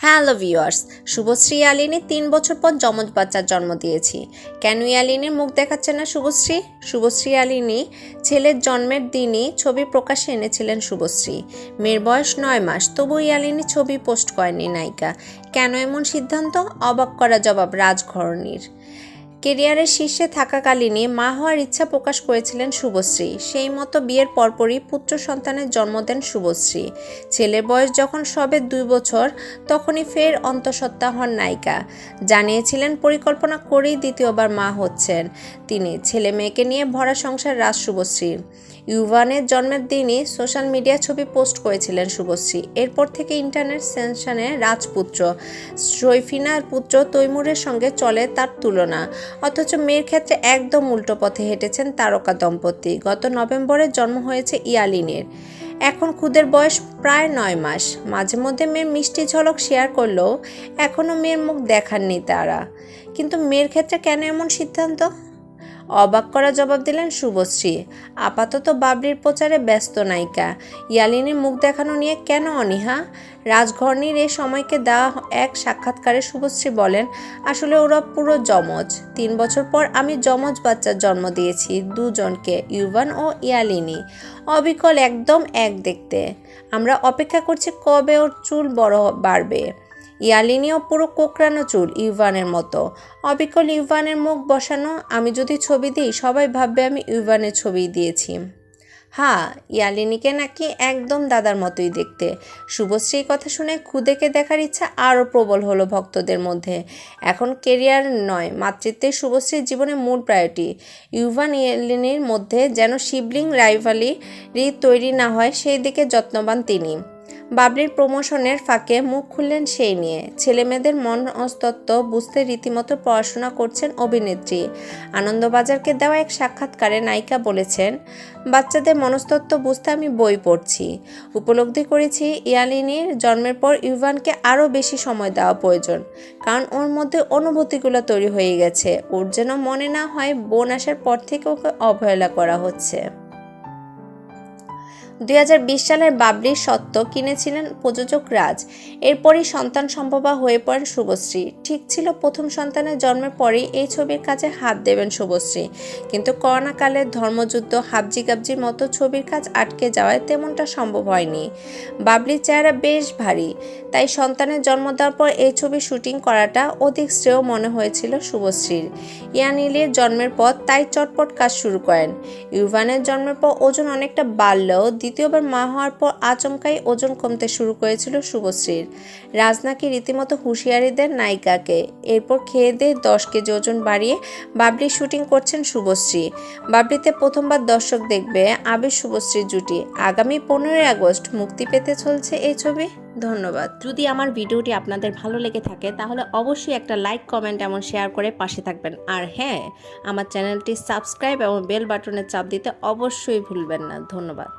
Hello viewers, Subhashree আলিনী তিন বছর পর যমজ বাচ্চার জন্ম দিয়েছি। কেন আলিনীর মুখ দেখাচ্ছে না শুভশ্রী? শুভশ্রী আলিনী ছেলের জন্মের দিনই ছবি প্রকাশে এনেছিলেন শুভশ্রী। মেয়ের বয়স নয় মাস, তবু ইয়ালিনী ছবি পোস্ট করেনি নায়িকা। কেন এমন সিদ্ধান্ত? অবাক করা জবাব রাজঘরণীর। কেরিয়ারের শীর্ষে থাকাকালীনই মা হওয়ার ইচ্ছা প্রকাশ করেছিলেন শুভশ্রী। সেই মতো বিয়ের পরপরই পুত্র সন্তানের জন্ম দেন শুভশ্রী। ছেলের বয়স যখন সবে দুই বছর, তখনই ফের অন্তঃসত্ত্বা হন নায়িকা। জানিয়েছিলেন, পরিকল্পনা করেই দ্বিতীয়বার মা হচ্ছেন। তিনি, ছেলে মেয়েকে নিয়ে ভরা সংসার রাজ শুভশ্রী। ইউভানের জন্মের দিনই সোশ্যাল মিডিয়া ছবি পোস্ট করেছিলেন শুভশ্রী। এরপর থেকে ইন্টারনেট সেনশনে রাজপুত্র। শৈফিনার পুত্র তৈমুরের সঙ্গে চলে তার তুলনা। অথচ মেয়ের ক্ষেত্রে একদম উল্টো পথে হেঁটেছেন তারকা দম্পতি। গত নভেম্বরে জন্ম হয়েছে ইয়ালিনের। এখন খুদের বয়স প্রায় নয় মাস। মাঝে মধ্যে মেয়ের মিষ্টি ঝলক শেয়ার করলেও এখনও মেয়ের মুখ দেখাননি তারা। কিন্তু মেয়ের ক্ষেত্রে কেন এমন সিদ্ধান্ত? অবাক করা জবাব দিলেন শুভশ্রী। আপাতত বাবরির প্রচারে ব্যস্ত নায়িকা। ইয়ালিনীর মুখ দেখানো নিয়ে কেন অনীহা? রাজঘরণীর এই সময়কে দেওয়া এক সাক্ষাৎকারে শুভশ্রী বলেন, আসলে ওরা পুরো যমজ। তিন বছর পর আমি যমজ বাচ্চার জন্ম দিয়েছি, দুজনকে, ইউভান ও ইয়ালিনী। অবিকল একদম এক দেখতে। আমরা অপেক্ষা করছি কবে ওর চুল বড় বাড়বে। ইয়ালিনীও পুরো কোকড়ানো চুল ইউভানের মতো। অবিকল ইউভানের মুখ বসানো, আমি যদি ছবি দিই, সবাই ভাববে আমি ইউভানের ছবি দিয়েছি। হ্যাঁ ইয়ালিনীকে নাকি একদম দাদার মতোই দেখতে। শুভশ্রী কথা শুনে খুদেকে দেখার ইচ্ছা আরও প্রবল হলো ভক্তদের মধ্যে। এখন কেরিয়ার নয়, মাতৃত্বের শুভশ্রীর জীবনে মূল প্রায়োরিটি। ইউভান ইয়ালিনীর মধ্যে যেন শিবলিং রাইভালি তৈরি না হয়, সেই দিকে যত্নবান তিনি। বাবলির প্রমোশনের ফাঁকে মুখ খুললেন সেই নিয়ে ছেলেমেয়েদের মনস্তত্ত্ব বুঝতে রীতিমতো পড়াশোনা করছেন অভিনেত্রী। আনন্দবাজারকে দেওয়া এক সাক্ষাৎকারে নায়িকা বলেছেন, বাচ্চাদের মনস্তত্ত্ব বুঝতে আমি বই পড়ছি। উপলব্ধি করেছি ইয়ালিনীর জন্মের পর ইউভানকে আরও বেশি সময় দেওয়া প্রয়োজন, কারণ ওর মধ্যে অনুভূতিগুলো তৈরি হয়ে গেছে। ওর যেন মনে না হয় বোন আসার পর থেকে ওকে অবহেলা করা হচ্ছে। দুই হাজার বিশ সালের বাবলির সত্ত্ব কিনেছিলেন প্রযোজক রাজ। এরপরই সন্তান সম্ভবা হয়ে পড়েন শুভশ্রী। ঠিক ছিল প্রথম সন্তানের জন্মের পরেই এই ছবির কাজে হাত দেবেন শুভশ্রী। কিন্তু করোনাকালের ধর্মযুদ্ধ হাবজি গাবজির মতো ছবির কাজ আটকে যাওয়ায় তেমনটা সম্ভব হয়নি। বাবলির চেহারা বেশ ভারী, তাই সন্তানের জন্ম দেওয়ার পর এই ছবি শুটিং করাটা অধিক শ্রেয় মনে হয়েছিল শুভশ্রীর। ইয়ানিলের জন্মের পর তাই চটপট কাজ শুরু করেন। ইউভানের জন্মের পর ওজন অনেকটা বাড়লেও দ্বিতীয়বার মা হওয়ার পর আচমকাই ওজন কমতে শুরু করেছিল শুভশ্রীর। রাজ নাকি রীতিমতো হুঁশিয়ারি দেন নায়িকাকে। এরপর খেয়ে দিয়ে দশ কেজি ওজন বাড়িয়ে বাবলির শুটিং করছেন শুভশ্রী। বাবলিতে প্রথমবার দর্শক দেখবে আবির শুভশ্রীর জুটি। আগামী পনেরোই আগস্ট মুক্তি পেতে চলছে এই ছবি। ধন্যবাদ। যদি আমার ভিডিওটি আপনাদের ভালো লেগে থাকে, তাহলে অবশ্যই একটা লাইক, কমেন্ট এমন শেয়ার করে পাশে থাকবেন। আর হ্যাঁ আমার চ্যানেলটি সাবস্ক্রাইব এবং বেল বাটনে চাপ দিতে অবশ্যই ভুলবেন না। ধন্যবাদ।